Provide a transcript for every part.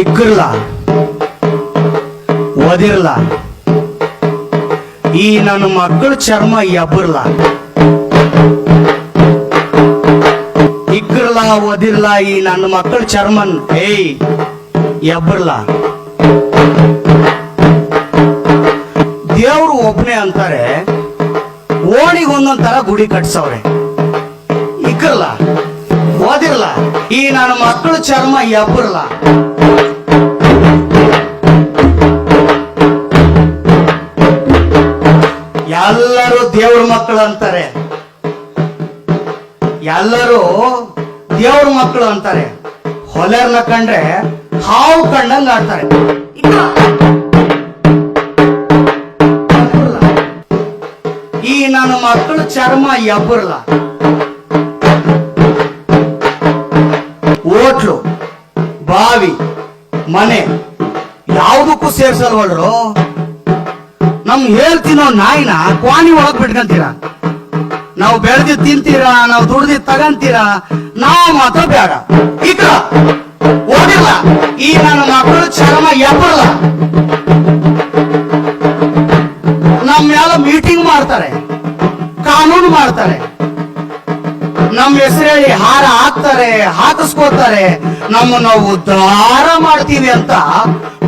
ಇಕ್ಕರ್ಲ ಒದಿರ್ಲ? ಈ ನನ್ನ ಮಕ್ಕಳ ಚರ್ಮ ಎಬ್ಬರ್ಲ ಇಕ್ಕರ್ಲ ಒದಿರ್ಲ, ಈ ನನ್ನ ಮಕ್ಕಳ ಚರ್ಮನ್, ಏಯ್ ಎಬ್ಬರ್ಲ ದೇವ್ರು ಒಬ್ಬನೇ ಅಂತಾರೆ ಓಣಿಗೆ ಒಂದೊಂದ್ ತರ ಗುಡಿ ಕಟ್ಸವ್ರೆ. ಇಕ್ಕರ್ಲ ಓದಿರ್ಲ ಈ ನನ್ನ ಮಕ್ಕಳ ಚರ್ಮ ಎಬ್ಬರಲ್ಲ ಎಲ್ಲರೂ ದೇವ್ರ ಮಕ್ಕಳು ಅಂತಾರೆ. ಎಲ್ಲರೂ ದೇವ್ರ ಮಕ್ಕಳು ಅಂತಾರೆ. ಹೊಲರ್ನ ಕಂಡ್ರೆ ಹಾವು ಕಂಡಂಗ ಆಡ್ತಾರೆ. ಈ ನನ್ನ ಮಕ್ಕಳ ಚರ್ಮ ಎಬ್ಬರ್ಲ ಮನೆ, ಯಾವುದಕ್ಕೂ ಸೇರ್ಸಲ್ವಲ್ರು? ನಮ್ ಹೇಳ್ತಿನೋ ನಾಯಿನ ಕ್ವಾನಿ ಒಳಗ್ ಬಿಟ್ಕಂತೀರ. ನಾವು ಬೆಳೆದಿ ತಿಂತೀರಾ, ನಾವು ದುಡ್ದಿ ತಗಂತೀರಾ, ನಾವು ಮಾತ್ರ ಬೇಡ ಈಗ ಓದಿಲ್ಲ ಈ ನನ್ನ ಮಕ್ಕಳು ಚರ್ಮ ಎಬ್ಬರಲ್ಲ. ನಮ್ಮ ಮೇಲೆ ಮೀಟಿಂಗ್ ಮಾಡ್ತಾರೆ. ಕಾನೂನು ಮಾಡ್ತಾರೆ. ನಮ್ಮ ಹೆಸರೇಳಿ ಹಾರ ಹಾಕ್ತಾರೆ ಹಾಕಿಸ್ಕೋತಾರೆ ನಾವು ಉದ್ಧಾರ ಮಾಡ್ತೀವಿ ಅಂತ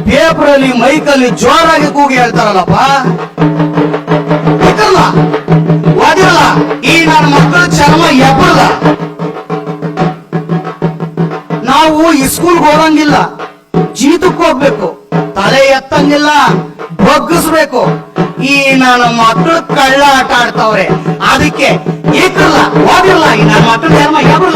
ಪೇಪರ್ ಅಲ್ಲಿ ಮೈಕಲ್ಲಿ ಜೋರಾಗಿ ಕೂಗಿ ಹೇಳ್ತಾರಲ್ಲಪ್ಪ. ಬೇಕಲ್ಲ ಈ ನನ್ನ ಮಕ್ಕಳ ಚರ್ಮ ಎಬ್ಬರಲ್ಲ ನಾವು ಈ ಸ್ಕೂಲ್ ಹೋಗಂಗಿಲ್ಲ. ಜೀತಕ್ಕೆ ಹೋಗ್ಬೇಕು. ತಲೆ ಎತ್ತಂಗಿಲ್ಲ. ಬಗ್ಗಿಸ್ಬೇಕು. ಈ ನನ್ನ ಮಕ್ಕಳು ಕಳ್ಳ ಆಟ ಆಡ್ತಾವ್ರೆ. ಅದಕ್ಕೆ ಏಕಲ್ಲ ಹೋಗಿಲ್ಲ ಈ ನನ್ನ ಮಕ್ಕಳ ಎಬ್ಬರಲ್ಲ